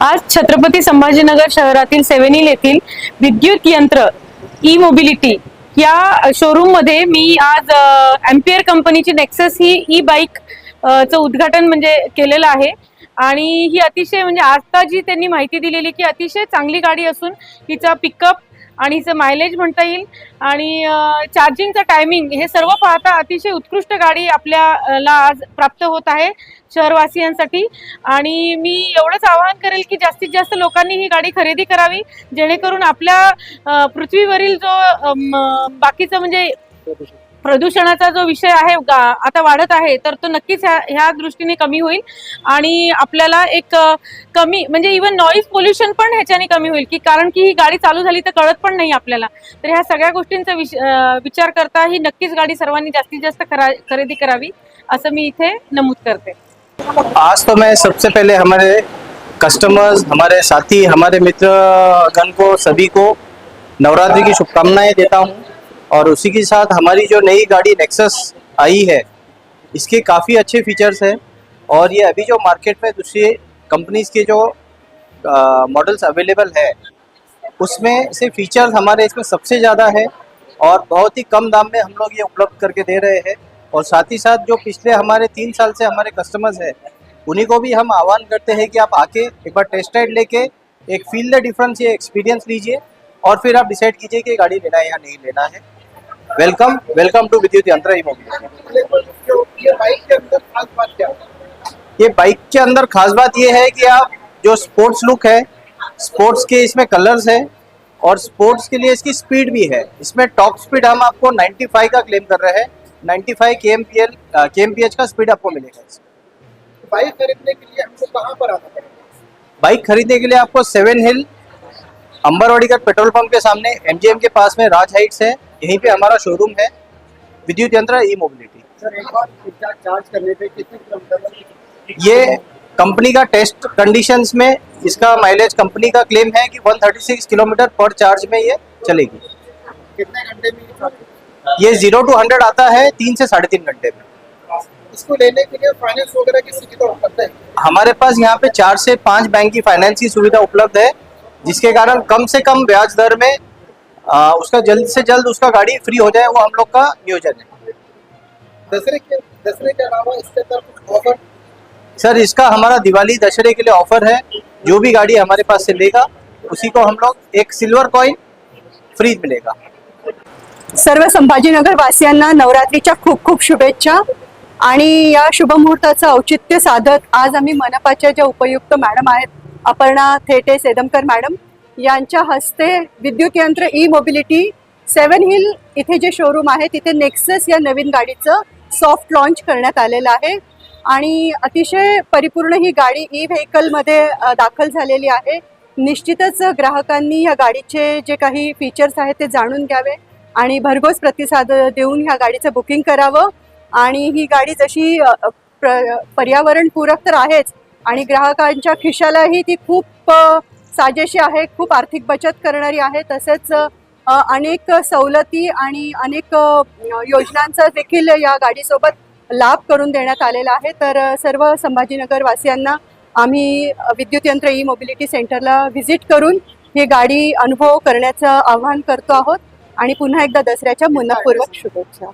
आज छत्रपती संभाजीनगर शहरातील सेवेनील येथील विद्युत यंत्र ई मोबिलिटी या शोरूममध्ये मी आज एम्पियर कंपनीची नेक्सस ही ई बाईक चं उद्घाटन म्हणजे केलेलं आहे. आणि ही अतिशय म्हणजे आता जी त्यांनी माहिती दिलेली की अतिशय चांगली गाडी असून हिचा पिकअप आणि हिचं मायलेज म्हणता येईल. आणि चार्जिंगचं टायमिंग हे सर्व पाहता अतिशय उत्कृष्ट गाडी आपल्याला आज प्राप्त होत आहे शहरवासियांसाठी. आणि मी एवढंच आवाहन करेल की जास्तीत जास्त लोकांनी ही गाडी खरेदी करावी जेणेकरून आपल्या पृथ्वीवरील जो बाकीचं म्हणजे प्रदूषणाचा जो विषय आहे गा- आता वाढत आहे तर तो नक्कीच ह्या ह्या दृष्टीने कमी होईल. आणि आपल्याला एक कमी म्हणजे इवन नॉईज पोल्युशन पण ह्याच्याने कमी होईल की कारण की ही गाडी चालू झाली तर कळत पण नाही आपल्याला. तर ह्या सगळ्या गोष्टींचा विचार करता ही नक्कीच गाडी सर्वांनी जास्तीत जास्त खरा खरेदी करावी असं मी इथे नमूद करते. आज तो मैं सबसे पहले हमारे कस्टमर्स हमारे साथी हमारे मित्र गण को सभी को नवरात्रि की शुभकामनाएं देता हूं। और उसी के साथ हमारी जो नई गाड़ी नेक्सस आई है, इसके काफ़ी अच्छे फीचर्स हैं और ये अभी जो मार्केट में दूसरी कंपनीज़ के जो मॉडल्स अवेलेबल है, उसमें से फीचर्स हमारे इसमें सबसे ज़्यादा है और बहुत ही कम दाम में हम लोग ये उपलब्ध करके दे रहे हैं और साथ ही साथ जो पिछले हमारे तीन साल से हमारे कस्टमर्स हैं, उन्हीं को भी हम आह्वान करते हैं कि आप आके एक बार टेस्ट राइड लेके एक फील द डिफरेंस ये एक्सपीरियंस लीजिए और फिर आप डिसाइड कीजिए कि गाड़ी लेना है या नहीं लेना है। वेलकम वेलकम टू विद्युत यंत्र ये बाइक के अंदर खास बात ये बाइक के अंदर खास बात ये है कि आप जो स्पोर्ट्स लुक है स्पोर्ट्स के इसमें कलर्स है और स्पोर्ट्स के लिए इसकी स्पीड भी है। इसमें टॉप स्पीड हम आपको 95 का क्लेम कर रहे हैं। 95 K M P L K M P H का स्पीड आपको मिलेगा बाइक खरीदने के लिए हमको कहाँ पर आना पड़ेगा? बाइक खरीदने के लिए आपको seven hill Ambarwadikar petrol pump के सामने एमजीएम के पास में राज हाइट्स है। यहीं पे हमारा शोरूम है विद्युत यंत्र ई मोबिलिटी सर एक बार चार्ज करने पे कितने किलोमीटर ये कंपनी का टेस्ट कंडीशंस में इसका माइलेज कंपनी का क्लेम है कि 136 किलोमीटर पर चार्ज में ये चलेगी। कितने घंटे में ये ज़ीरो टू हंड्रेड आता है तीन से साढ़े तीन घंटे में। इसको लेने के लिए फाइनेंस वगैरह की सुविधा उपलब्ध है? हमारे पास यहाँ पे चार से पाँच बैंक की फाइनेंस की सुविधा उपलब्ध है जिसके कारण कम से कम ब्याज दर में आ, उसका जल्द से जल्द उसका गाड़ी फ्री हो जाए वो हम लोग का नियोजन है। दसरे के दसरे के अलावा इसके अंदर कुछ ऑफर सर इसका हमारा दिवाली दशहरे के लिए ऑफर है। जो भी गाड़ी हमारे पास से लेगा उसी को हम लोग एक सिल्वर कॉइन फ्री मिलेगा। सर्व संभाजीनगर वासियांना नवरात्रीच्या खूप खूप शुभेच्छा आणि या शुभमुहूर्ताचं औचित्य साधत आज आम्ही मनपाच्या ज्या उपयुक्त मॅडम आहेत अपर्णा थेटे सेदमकर मॅडम यांच्या हस्ते विद्युत यंत्र ई मोबिलिटी सेवन हिल इथे जे शोरूम आहे तिथे नेक्सस या नवीन गाडीचं सॉफ्ट लॉन्च करण्यात आलेलं आहे. आणि अतिशय परिपूर्ण ही गाडी ई व्हेकलमध्ये दाखल झालेली आहे. निश्चितच ग्राहकांनी या गाडीचे जे काही फीचर्स आहेत ते जाणून घ्यावे आणि भरघोस प्रतिसाद देऊन ह्या गाडीचं बुकिंग करावं. आणि ही गाडी जशी प्र पर्यावरणपूरक तर आहेच आणि ग्राहकांच्या खिशालाही ती खूप साजेशी आहे खूप आर्थिक बचत करणारी आहे तसेच अनेक सवलती आणि अनेक योजनांचा देखील या गाडीसोबत लाभ करून देण्यात आलेला आहे. तर सर्व संभाजीनगर वासियांना आम्ही विद्युत यंत्र ई मोबिलिटी सेंटरला व्हिजिट करून ही गाडी अनुभव करण्याचं आवाहन करतो आहोत. आणि पुन्हा एकदा दसऱ्याच्या मनपूर्वक शुभेच्छा.